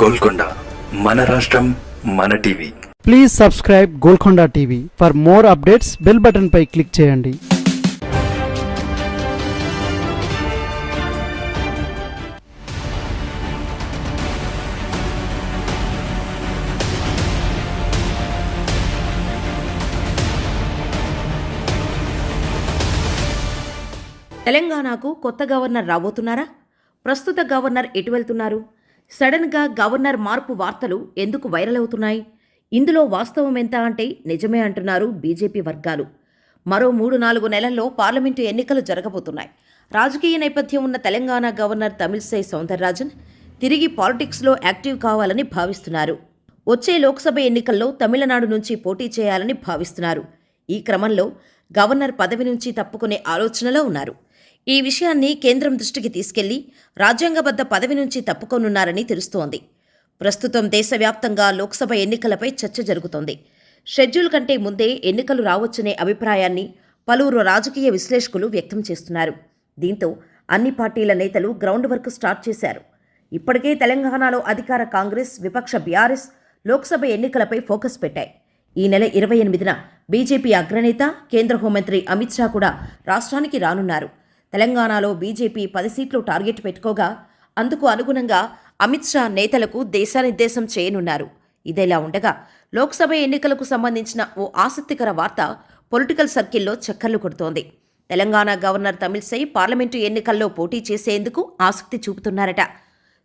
గోల్కొండ మన రాష్ట్రం మన TV. Please subscribe Golconda TV for more updates bell button pi click చేయండి. తెలంగాణకు కొత్త గవర్నర్ రాబోతున్నారా? ప్రస్తుత గవర్నర్ ఎటు వెళ్తున్నారు? సడన్గా గవర్నర్ మార్పు వార్తలు ఎందుకు వైరల్ అవుతున్నాయి? ఇందులో వాస్తవం ఎంత అంటే నిజమే అంటున్నారు బీజేపీ వర్గాలు. మరో మూడు నాలుగు నెలల్లో పార్లమెంటు ఎన్నికలు జరగబోతున్నాయి. రాజకీయ నేపథ్యం ఉన్న తెలంగాణ గవర్నర్ తమిళసై సౌందరరాజన్ తిరిగి పాలిటిక్స్లో యాక్టివ్ కావాలని భావిస్తున్నారు. వచ్చే లోక్సభ ఎన్నికల్లో తమిళనాడు నుంచి పోటీ చేయాలని భావిస్తున్నారు. ఈ క్రమంలో గవర్నర్ పదవి నుంచి తప్పుకునే ఆలోచనలో ఉన్నారు. ఈ విషయాన్ని కేంద్రం దృష్టికి తీసుకెళ్ళి రాజ్యాంగబద్ధ పదవి నుంచి తప్పుకోనున్నారని తెలుస్తోంది. ప్రస్తుతం దేశవ్యాప్తంగా లోక్సభ ఎన్నికలపై చర్చ జరుగుతోంది. షెడ్యూల్ కంటే ముందే ఎన్నికలు రావచ్చనే అభిప్రాయాన్ని పలువురు రాజకీయ విశ్లేషకులు వ్యక్తం చేస్తున్నారు. దీంతో అన్ని పార్టీల నేతలు గ్రౌండ్ వర్క్ స్టార్ట్ చేశారు. ఇప్పటికే తెలంగాణలో అధికార కాంగ్రెస్ విపక్ష బీఆర్ఎస్ లోక్సభ ఎన్నికలపై ఫోకస్ పెట్టాయి. ఈ నెల ఇరవై ఎనిమిదిన బీజేపీ అగ్రనేత కేంద్ర హోంమంత్రి అమిత్ షా కూడా రాష్ట్రానికి రానున్నారు. తెలంగాణలో బీజేపీ పది సీట్లు టార్గెట్ పెట్టుకోగా అందుకు అనుగుణంగా అమిత్ షా నేతలకు దేశానిర్దేశం చేయనున్నారు. ఇదేలా ఉండగా లోక్సభ ఎన్నికలకు సంబంధించిన ఓ ఆసక్తికర వార్త పొలిటికల్ సర్కిల్లో చక్కర్లు కొడుతోంది. తెలంగాణ గవర్నర్ తమిళసై పార్లమెంటు ఎన్నికల్లో పోటీ చేసేందుకు ఆసక్తి చూపుతున్నారట.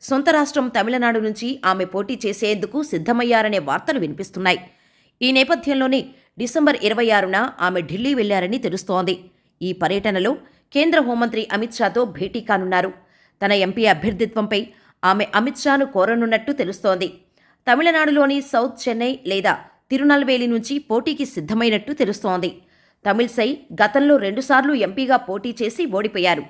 సొంత రాష్ట్రం తమిళనాడు నుంచి ఆమె పోటీ చేసేందుకు సిద్ధమయ్యారనే వార్తలు వినిపిస్తున్నాయి. ఈ నేపథ్యంలోనే డిసెంబర్ ఇరవై ఆరున ఆమె ఢిల్లీ వెళ్ళారని తెలుస్తోంది. ఈ పర్యటనలో కేంద్ర హోంమంత్రి అమిత్ షాతో భేటీ కానున్నారు. తన ఎంపీ అభ్యర్థిత్వంపై ఆమె అమిత్ షాను కోరనున్నట్టు తెలుస్తోంది. తమిళనాడులోని సౌత్ చెన్నై లేదా తిరునల్వేలి నుంచి పోటీకి సిద్ధమైనట్టు తెలుస్తోంది. తమిళ్సై గతంలో రెండుసార్లు ఎంపీగా పోటీ చేసి ఓడిపోయారు.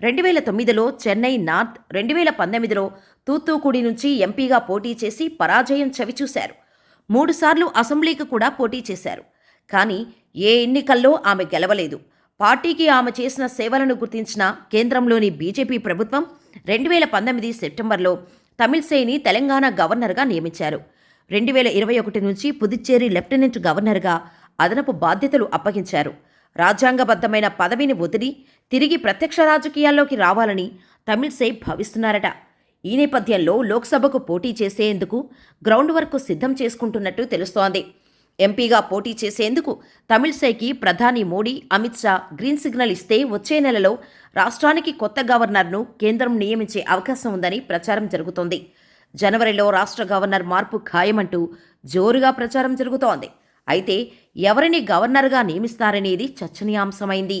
రెండు వేల తొమ్మిదిలో చెన్నై నార్త్ రెండు వేల పంతొమ్మిదిలో తూత్తుకుడి నుంచి ఎంపీగా పోటీ చేసి పరాజయం చవిచూశారు. మూడుసార్లు అసెంబ్లీకి కూడా పోటీ చేశారు. కానీ ఏ ఎన్నికల్లో ఆమె గెలవలేదు. పార్టీకి ఆమె చేసిన సేవలను గుర్తించిన కేంద్రంలోని బీజేపీ ప్రభుత్వం రెండు వేల పంతొమ్మిది సెప్టెంబర్లో తమిళసేని తెలంగాణ గవర్నర్గా నియమించారు. రెండు వేల ఇరవై ఒకటి నుంచి పుదుచ్చేరి లెఫ్టినెంట్ గవర్నర్గా అదనపు బాధ్యతలు అప్పగించారు. రాజ్యాంగబద్ధమైన పదవిని వదిలి తిరిగి ప్రత్యక్ష రాజకీయాల్లోకి రావాలని తమిళసై భావిస్తున్నారట. ఈ నేపథ్యంలో లోక్సభకు పోటీ చేసేందుకు గ్రౌండ్ వర్క్ సిద్ధం చేసుకుంటున్నట్టు తెలుస్తోంది. ఎంపీగా పోటీ చేసేందుకు తమిళసైకి ప్రధాని మోడీ అమిత్ షా గ్రీన్ సిగ్నల్ ఇస్తే వచ్చే నెలలో రాష్ట్రానికి కొత్త గవర్నర్ను కేంద్రం నియమించే అవకాశం ఉందని ప్రచారం జరుగుతోంది. జనవరిలో రాష్ట్ర గవర్నర్ మార్పు ఖాయమంటూ జోరుగా ప్రచారం జరుగుతోంది. అయితే ఎవరిని గవర్నర్గా నియమిస్తారనేది చర్చనీయాంశమైంది.